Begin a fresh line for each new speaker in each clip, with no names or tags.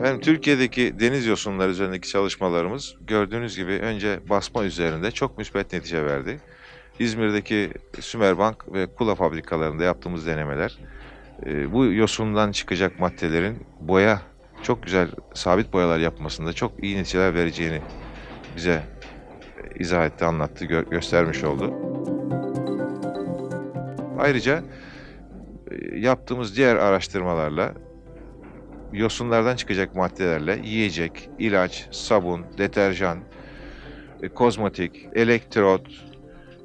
Efendim Türkiye'deki deniz yosunları üzerindeki çalışmalarımız gördüğünüz gibi önce basma üzerinde çok müspet netice verdi. İzmir'deki Sümerbank ve Kula fabrikalarında yaptığımız denemeler e, bu yosundan çıkacak maddelerin boya çok güzel sabit boyalar yapmasında çok iyi neticeler vereceğini bize e, izah etti, anlattı, gö- göstermiş oldu. Ayrıca e, yaptığımız diğer araştırmalarla yosunlardan çıkacak maddelerle yiyecek, ilaç, sabun, deterjan, e, kozmetik, elektrot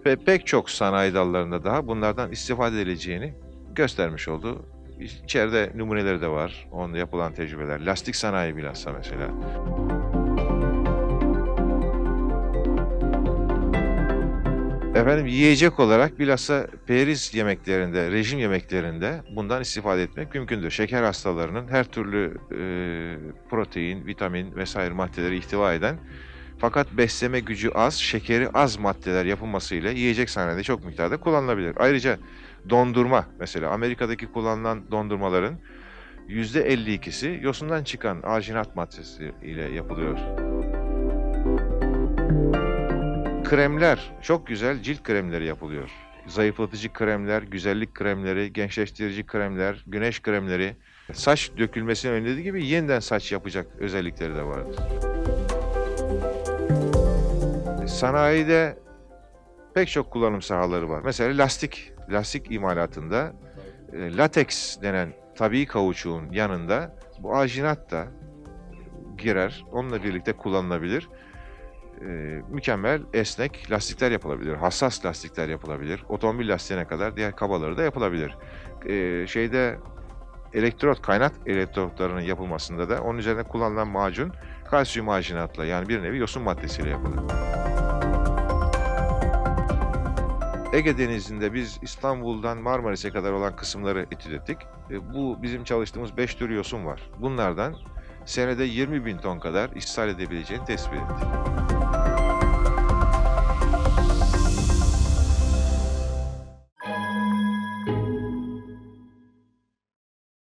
ve pek çok sanayi dallarında daha bunlardan istifade edileceğini göstermiş oldu. İçeride numuneleri de var. Onda yapılan tecrübeler. Lastik sanayi bilhassa mesela. Efendim yiyecek olarak bilhassa periz yemeklerinde, rejim yemeklerinde bundan istifade etmek mümkündür. Şeker hastalarının her türlü e, protein, vitamin vesaire maddeleri ihtiva eden fakat besleme gücü az, şekeri az maddeler yapılmasıyla yiyecek sahnede çok miktarda kullanılabilir. Ayrıca dondurma mesela Amerika'daki kullanılan dondurmaların %52'si yosundan çıkan arginat maddesi ile yapılıyor. Kremler, çok güzel cilt kremleri yapılıyor. Zayıflatıcı kremler, güzellik kremleri, gençleştirici kremler, güneş kremleri. Saç dökülmesini önlediği gibi yeniden saç yapacak özellikleri de vardır. Sanayide pek çok kullanım sahaları var. Mesela lastik, lastik imalatında e, lateks denen tabii kauçuğun yanında bu arginat da girer. Onunla birlikte kullanılabilir. E, mükemmel esnek lastikler yapılabilir. Hassas lastikler yapılabilir. Otomobil lastiğine kadar diğer kabaları da yapılabilir. E, şeyde elektrot, kaynak elektrotlarının yapılmasında da onun üzerine kullanılan macun kalsiyum arginatla yani bir nevi yosun maddesiyle yapılır. Ege Denizi'nde biz İstanbul'dan Marmaris'e kadar olan kısımları etüt ettik. E, Bu bizim çalıştığımız 5 tür yosun var. Bunlardan senede 20 bin ton kadar ishal edebileceğini tespit ettik.